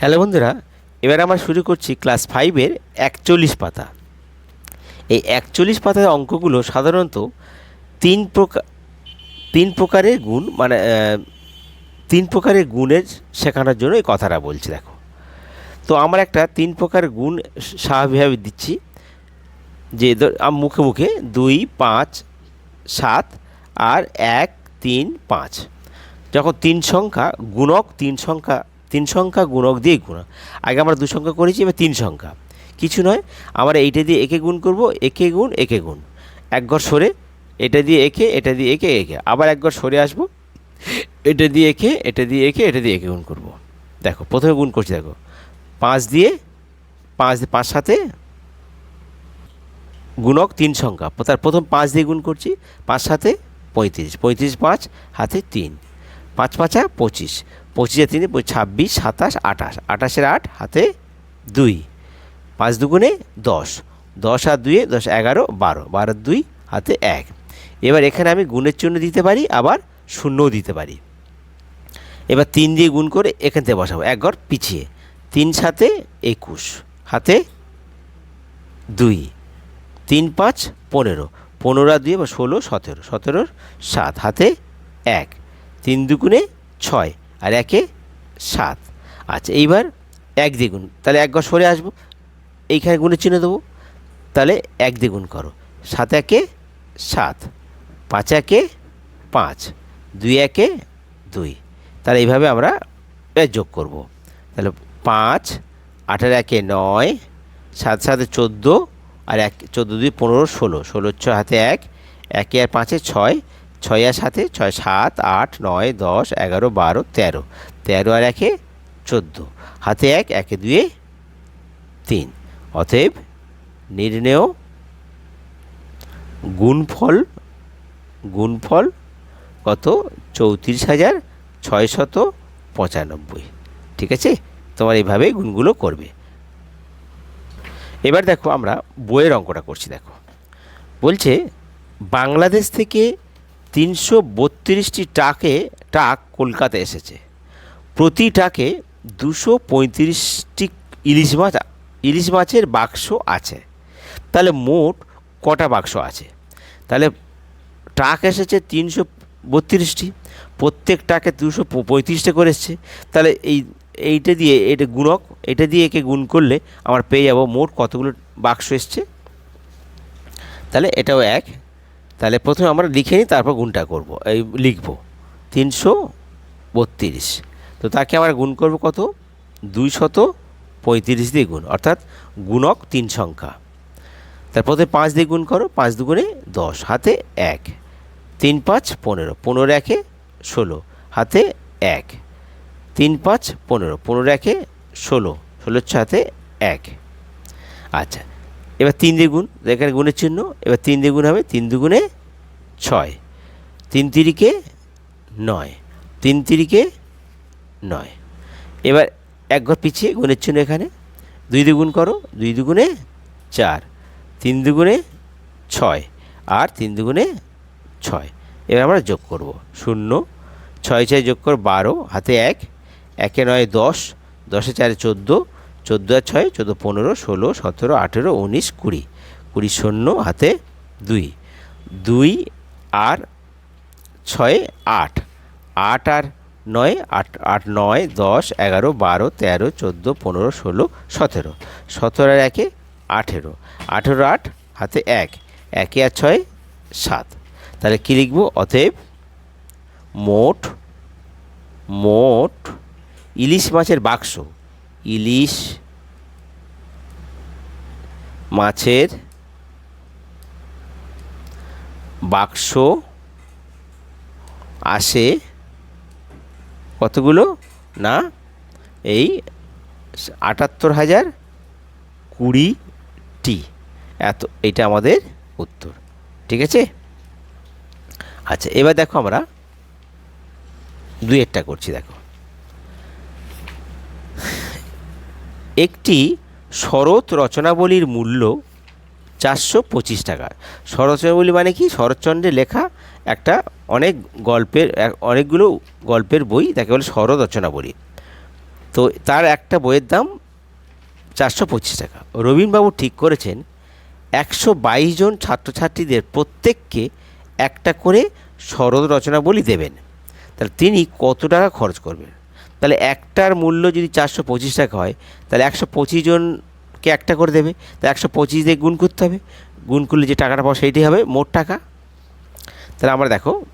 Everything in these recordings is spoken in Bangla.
হ্যালো বন্ধুরা, এবার আমরা শুরু করছি ক্লাস ফাইভের একচল্লিশ পাতা। এই একচল্লিশ পাতার অঙ্কগুলো সাধারণত তিন প্রকার তিন প্রকারের গুণ মানে তিন প্রকারের গুণের শেখানোর জন্য এই কথাটা বলছি, দেখো। তো আমার একটা তিন প্রকার গুণ স্বাভাবিকভাবে দিচ্ছি, যে মুখে মুখে, দুই, পাঁচ, সাত আর এক, তিন, পাঁচ। যখন তিন সংখ্যা, গুণক তিন সংখ্যা তিন সংখ্যা গুণক দিয়ে গুণ। আগে আমরা দু সংখ্যা করেছি, এবার তিন সংখ্যা। কিছু নয়, আমরা এইটা দিয়ে একে গুণ করব, একে গুণ একে গুণ। এক ঘর সরে, এটা দিয়ে একে, এটা দিয়ে একে একে। আবার এক ঘর সরে আসব, এটা দিয়ে একে, এটা দিয়ে একে, এটা দিয়ে একে গুণ করব। দেখো, প্রথমে গুণ করছি, দেখো। পাঁচ দিয়ে, পাঁচ পাঁচ সাথে গুণক তিন সংখ্যা। তার প্রথম পাঁচ দিয়ে গুণ করছি, পাঁচ সাথে পঁয়ত্রিশ। পঁয়ত্রিশ পাঁচ, হাতে তিন। পাঁচ পাঁচা পঁচিশ। পঁচিশে তিনে ছাব্বিশ, সাতাশ, আঠাশ। আঠাশের আট, হাতে দুই। পাঁচ দুগুণে দশ। দশ আর দুয়ে দশ, এগারো, বারো। বারো দুই, হাতে এক। এবার এখানে আমি গুণের জন্য দিতে পারি, আবার শূন্যও দিতে পারি। এবার তিন দিয়ে গুণ করে এখান থেকে বসাবো। এক পিছিয়ে। তিন সাথে একুশ। হাতে দুই। তিন, পাঁচ, পনেরো। পনেরো আর দুই বা ষোলো, সতেরো। সতেরোর সাত। হাতে এক। তিন দুগুণে ছয়। আর একে সাত। আচ্ছা এইবার এক দ্বিগুণ। তাহলে এক সরে আসব। এইখানে গুণের চিহ্ন দেবো। তাহলে এক দ্বিগুণ করো। সাত একে সাত, পাঁচ একে পাঁচ, দুই একে দুই। তাহলে এইভাবে আমরা যোগ করব। তাহলে পাঁচ, আঠারো একে নয়, সাত সাথে চোদ্দ, আর এক, চোদ্দ দুই পনেরো ষোলো। ষোলো ছয় হাতে এক, একে আর পাঁচে ছয় ছয় আর সাথে ছয়, সাত, আট, নয়, দশ, এগারো, বারো, তেরো। তেরো আর একে চোদ্দ। হাতে এক, একে দুয়ে তিন। অতএব নির্ণেয় গুণফল গুণফল কত? চৌত্রিশ হাজার ছয়শত পঁচানব্বই। ঠিক আছে? তোমার এইভাবে গুণগুলো করবে। এবার দেখো আমরা বইয়ের অঙ্কটা করছি, দেখো। বলছে, বাংলাদেশ থেকে তিনশো বত্রিশটি টাকে টাক কলকাতা এসেছে। প্রতি টাকে দুশো পঁয়ত্রিশটি ইলিশ মাছ, ইলিশ মাছের বাক্স আছে। তাহলে মোট কটা বাক্স আছে? তাহলে ট্রাক এসেছে তিনশো বত্রিশটি, প্রত্যেক টাকে দুশো পঁয়ত্রিশটা করে এসছে। তাহলে এই, এইটা দিয়ে এটা গুণক, এটা দিয়ে একে গুণ করলে আমার পেয়ে যাব মোট কতগুলো বাক্স এসছে? তাহলে এটাও এক। তাহলে প্রথমে আমরা লিখে নিই, তারপর গুণটা করব। এই লিখব তিনশো বত্রিশ। তো তাকে আমরা গুণ করব কত? দুই শত পঁয়ত্রিশ দিয়ে গুণ, অর্থাৎ গুণক তিন সংখ্যা। তার প্রথমে পাঁচ দিয়ে গুণ করো, পাঁচ দুগুণে দশ, হাতে এক। তিন পাঁচ পনেরো পনেরো একে ষোলো, হাতে এক। তিন পাঁচ পনেরো পনেরো একে ষোলো, ষোলোর ছ হাতে এক। আচ্ছা এবার তিন দিয়ে গুণ এখানে গুণের চিহ্ন, এবার তিন দিয়ে গুণ হবে, তিন দুগুণে ছয়। তিন তিরিকে নয়। তিন তিরিকে নয়। এবার এক ঘর পিছিয়ে গুণের চিহ্ন এখানে। দুই দুগুণ করো, দুই দুগুণে চার। তিন দুগুণে ছয় আর তিন দুগুণে ছয়। এবার আমরা যোগ করব। শূন্য, ছয় ছয় যোগ কর, বারো, হাতে এক। একে নয়, দশ। দশে চারে চোদ্দ। চোদ্দ আর ছয় চোদ্দ পনেরো ষোলো, সতেরো, আঠেরো, উনিশ, কুড়ি। কুড়ি শূন্য, হাতে দুই। দুই আর ছয়, আট। আট আর নয়, আট আট, নয়, দশ, এগারো, বারো, তেরো, চোদ্দ, পনেরো, ষোলো, সতেরো। সতেরো আর একে আঠেরো। আঠেরো আট, হাতে এক। একে আর ছয়, সাত। তাহলে কী লিখব? অতএব মোট মোট ইলিশ মাছের বাক্স ইলিশ, মাছের বাক্স, আসে কতগুলো? না, এই আটাত্তর হাজার কুড়িটি এত এটা আমাদের উত্তর। ঠিক আছে? আচ্ছা এবার দেখো আমরা একটা করছি, দেখো। একটি শরৎ রচনাবলীর মূল্য চারশো পঁচিশ টাকা। শরৎচন্দ্রবলী মানে কি? শরৎচন্দ্রের লেখা একটা অনেক গল্পের অনেকগুলো গল্পের বই তাকে বলে শরৎ রচনাবলী। তো তার একটা বইয়ের দাম চারশো পঁচিশ টাকা। রবীন্দ্রবাবু ঠিক করেছেন, একশো বাইশ জন ছাত্রছাত্রীদের প্রত্যেককে একটা করে সরল রচনাবলী দেবেন। তাহলে তিনি কত টাকা খরচ করবেন? তাহলে একটার মূল্য যদি চারশো পঁচিশ টাকা হয়, তাহলে একশো পঁচিশ জনকে একটা করে দেবে। তাহলে একশো পঁচিশ দিয়ে গুণ করতে হবে। গুণ করলে যে টাকাটা পাবো সেইটাই হবে মোট টাকা। তাহলে আমরা দেখো,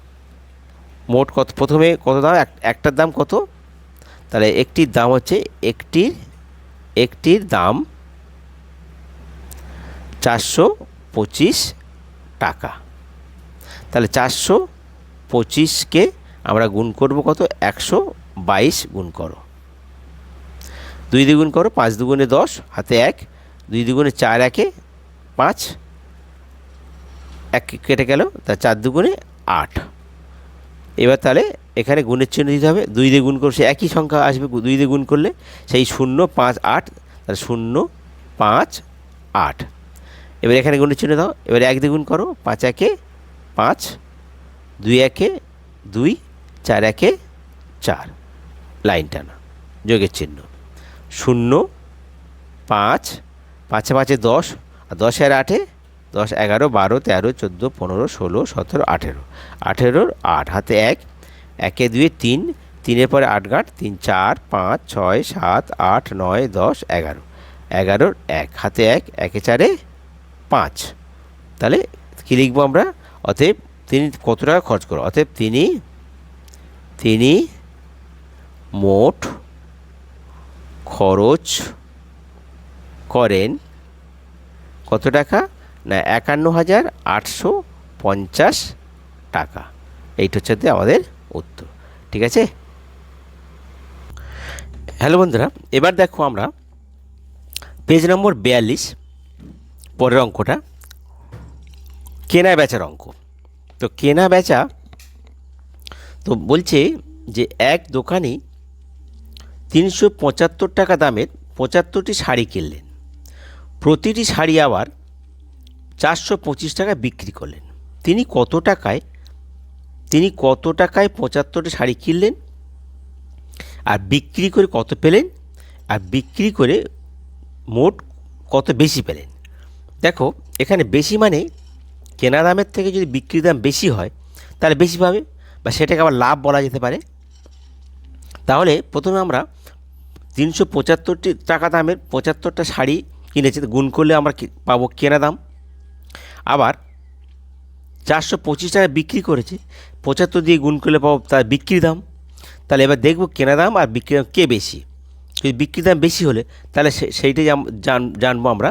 মোট কত, প্রথমে কত দাম? এক- একটার দাম কত? তাহলে একটির দাম হচ্ছে একটির একটির দাম চারশো পঁচিশ টাকা। তাহলে চারশো পঁচিশকে আমরা গুণ করব কত? একশো বাইশ গুণ করো। দুই দ্বিগুণ করো, পাঁচ দুগুণে দশ, হাতে এক। দুই দুগুণে চার একে পাঁচ। এক কেটে গেল, তা চার দুগুণে আট। এবার তাহলে এখানে গুণের চিহ্ন দিতে হবে। দুই দিয়ে গুণ সে একই সংখ্যা আসবে, দুই দিয়ে গুণ করলে সেই শূন্য পাঁচ আট, তাহলে শূন্য পাঁচ আট। এবার এখানে গুণের চিহ্ন দাও। এবার এক দিয়ে করো, পাঁচ একে পাঁচ, দুই একে দুই, চার একে চার। লাইন টানা যোগের চিহ্ন। শূন্য, পাঁচ, পাঁচে পাঁচে দশ, আর দশ আর আটে দশ, এগারো, বারো, তেরো, চোদ্দ, পনেরো, ষোলো, সতেরো, আঠেরো। আঠেরোর আট, হাতে এক, একে দুয়ে তিন, তিনের পরে আট গাঁট, তিন, চার, পাঁচ, ছয়, সাত, আট, নয়, দশ, এগারো। এগারোর এক, হাতে এক, একে চারে পাঁচ। তাহলে কী লিখব আমরা? অতএব তিনি কত টাকা খরচ করো? অতএব তিনি তিনি মোট খরচ করেন কত টাকা? না একান্ন হাজার আটশো পঞ্চাশ টাকা। এইটা হচ্ছে আমাদের উত্তর। ঠিক আছে? হ্যালো বন্ধুরা, এবার দেখো আমরা পেজ নম্বর বিয়াল্লিশ, পরের অঙ্কটা। কেনা বেচার অঙ্ক। তো কেনা বেচা, তো বলছে যে এক দোকানি তিনশো পঁচাত্তর টাকা দামের পঁচাত্তরটি শাড়ি কিনলেন। প্রতিটি শাড়ি আবার চারশো পঁচিশ টাকা বিক্রি করলেন। তিনি কত টাকায়, তিনি কত টাকায় পঁচাত্তরটি শাড়ি কিনলেন আর বিক্রি করে কত পেলেন আর বিক্রি করে মোট কত বেশি পেলেন? দেখো, এখানে বেশি মানে কেনা দামের থেকে যদি বিক্রি দাম বেশি হয়, তাহলে বেশি পাবে বা সেটাকে আবার লাভ বলা যেতে পারে। তাহলে প্রথমে আমরা তিনশো পঁচাত্তরটি টাকা দামের পঁচাত্তরটা শাড়ি কিনেছি। গুণ করলে আমরা পাবো কেনা দাম? আবার চারশো পঁচিশ টাকা বিক্রি করেছে, পঁচাত্তর দিয়ে গুণ করলে পাবো তার বিক্রি দাম। তাহলে এবার দেখব কেনা দাম আর বিক্রি দাম কে বেশি। যদি বিক্রি দাম বেশি হলে তাহলে সেইটাই জান জানব আমরা।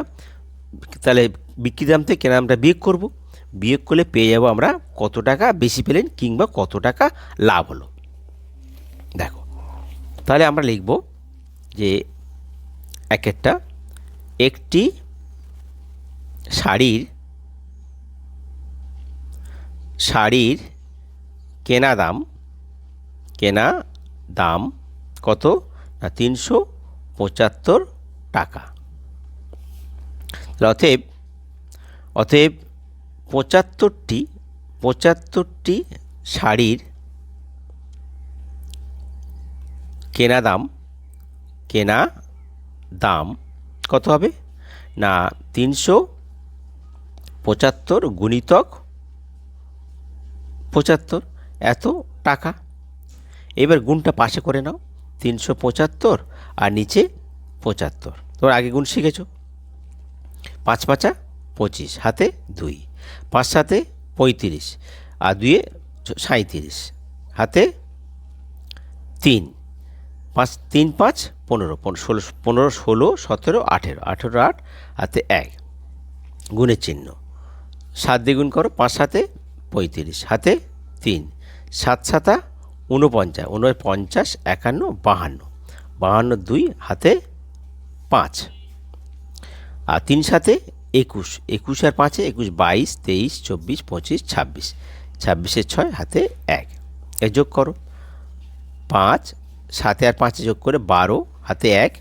তাহলে বিক্রি দাম থেকে কেনা দামটা বিয়োগ করব। বিয়োগ করলে পেয়ে যাব আমরা কত টাকা বেশি পেলেন কিংবা কত টাকা লাভ হলো। দেখো, তাহলে আমরা লিখব যে এক একটা, একটি শাড়ির শাড়ির কেনা দাম কেনা দাম কত? না, তিনশো পঁচাত্তর টাকা। অতএব অতএব পঁচাত্তরটি পঁচাত্তরটি শাড়ির কেনা দাম কেনা দাম কত হবে? না, তিনশো পঁচাত্তর গুণিতক পঁচাত্তর। এত টাকা। এবার গুণটা পাশে করে নাও, তিনশো পঁচাত্তর আর নিচে পঁচাত্তর। তোমরা আগে গুণ শিখেছ। পাঁচ পাঁচা পঁচিশ, হাতে দুই। পাঁচ সাতে পঁয়ত্রিশ আর দুয়ে সাঁত্রিশ হাতে তিন। পাঁচ তিন পাঁচ পনেরো, পন- ষোলো, পনেরো, ষোলো, সতেরো, আঠেরো আঠেরো, আট, হাতে এক। গুণের চিহ্ন। সাত দ্বিগুণ করো, পাঁচ সাতে পঁয়ত্রিশ, হাতে তিন। সাত সাতা ঊনপঞ্চাশ ঊনপঞ্চাশ, একান্ন, বাহান্ন। বাহান্ন, দুই, হাতে পাঁচ। আর তিন সাথে একুশ একুশ আর পাঁচে একুশ, বাইশ, তেইশ, চব্বিশ, পঁচিশ, ছাব্বিশ। ছাব্বিশের ছয়, হাতে এক। এ যোগ করো। পাঁচ সাতে আর পাঁচে যোগ করে বারো হাতে এক,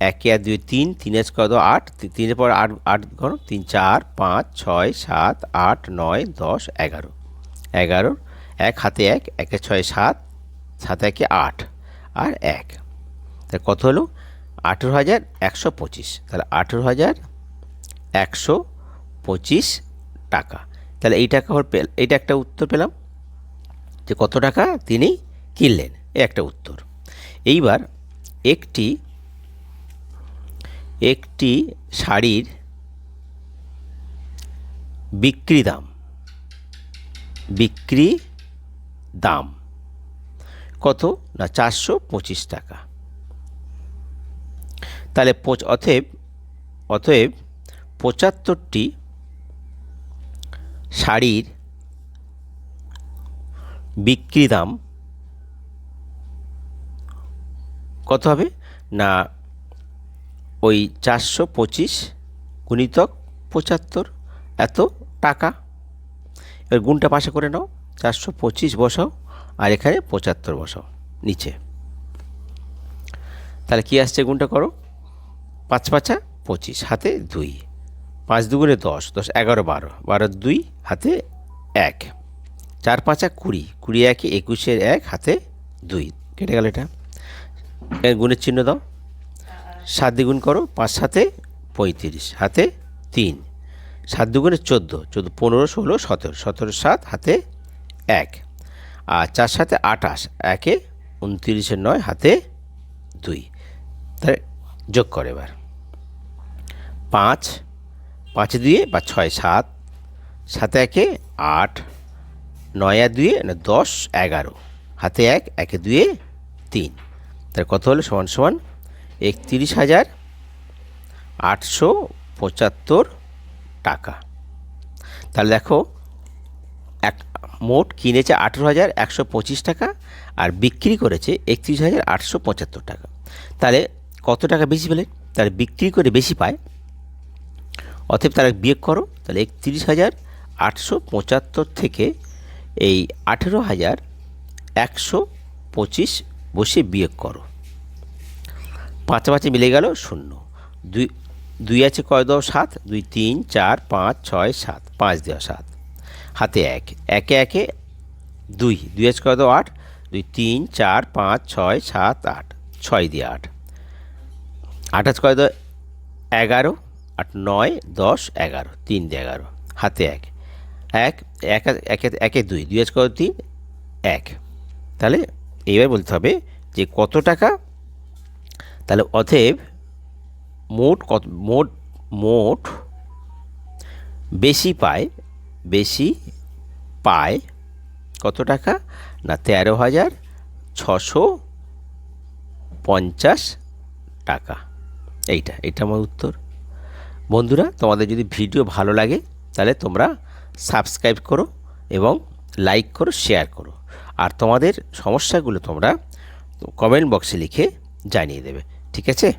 একে আর দুই, তিন তিনের কত আট তিনের পর আট আট করো তিন, চার, পাঁচ, ছয়, সাত, আট, নয়, দশ, এগারো। এগারো, এক হাতে এক, একে ছয়, সাত সাত একে আট, আর এক। তা কত হলো? আঠেরো হাজার একশো পঁচিশ। তাহলে আঠেরো হাজার একশো পঁচিশ টাকা। তাহলে এই টাকা এইটা একটা উত্তর পেলাম। যে কত টাকা তিনি কিনলেন? এ একটা উত্তর। এইবার একটি একটি শাড়ির বিক্রি দাম বিক্রি দাম। কত? না, চারশো পঁচিশ টাকা। তাহলে অতএব অতএব পঁচাত্তরটি শাড়ির বিক্রি দাম কত হবে? না, ওই চারশো পঁচিশ গুণিতক পঁচাত্তর, এত টাকা। এবার গুণটা পাশে করে নাও, চারশো পঁচিশ বসাও, আর এখানে পঁচাত্তর বসাও, নিচে। তাহলে কী আসছে গুণটা করো? পাঁচ পাঁচা পঁচিশ, হাতে দুই। পাঁচ দুগুণে দশ দশ এগারো বারো বারো দুই, হাতে এক। চার পাঁচা কুড়ি কুড়ি একে একুশের এক, হাতে দুই। কেটে গেল এটা। এর গুণের চিহ্ন দাও। সাত দ্বিগুণ করো, পাঁচ সাথে পঁয়ত্রিশ, হাতে তিন। সাত দুগুণে চোদ্দ চোদ্দ, পনেরো, ষোলো, সতেরো সতেরো, সাত, হাতে এক। আর চার সাথে আঠাশ, একে উনত্রিশের নয়, হাতে দুই। তাহলে যোগ করে এবার। পাঁচ পাঁচ দুয়ে বা ছয়, সাত সাতে একে আট, নয় দুয়ে, না, দশ, এগারো। হাতে এক, একে দুয়ে তিন। তাহলে কত হলো? সমান সমান একত্রিশ হাজার আটশো পঁচাত্তর টাকা। তাহলে দেখো, এক, মোট কিনেছে আঠেরো হাজার একশো পঁচিশ টাকা আর বিক্রি করেছে একত্রিশ হাজার আটশো পঁচাত্তর টাকা। তাহলে কত টাকা বেশি পেলে? তাহলে বিক্রি করে বেশি পায়। অতএব তারা বিয়োগ করো, তাহলে একত্রিশ হাজার আটশো পঁচাত্তর থেকে এই আঠেরো হাজার একশো পঁচিশ বসে বিয়োগ করো। পাঁচে পাঁচে মিলে গেল শূন্য। দুই দুই আছে কয় দাও সাত? দুই তিন, চার, পাঁচ, ছয়, সাত, পাঁচ দেওয়া সাত। হাতে এক, একে একে দুই। দুই আছে কয় দাও আট। দুই তিন, চার, পাঁচ, ছয়, সাত, আট, ছয় দিয়ে আট। আট আছে কয় দাও এগারো। আট, নয়, দশ, এগারো, তিন দিয়ে এগারো। হাতে এক। এক এক, একে দুই। দুই আছে কত তিন, এক। তাহলে এইবার বলতে হবে যে কত টাকা? তাহলে অতএব মোট কত, মোট মোট বেশি পায় বেশি পায় কত টাকা? না, তেরো হাজার ছশো পঞ্চাশ টাকা। এইটা এটা আমার উত্তর। বন্ধুরা, তোমাদের যদি ভিডিও ভালো লাগে, তাহলে তোমরা সাবস্ক্রাইব করো এবং লাইক করো, শেয়ার করো। আর তোমাদের সমস্যাগুলো তোমরা কমেন্ট বক্সে লিখে জানিয়ে দেবে ঠিক আছে?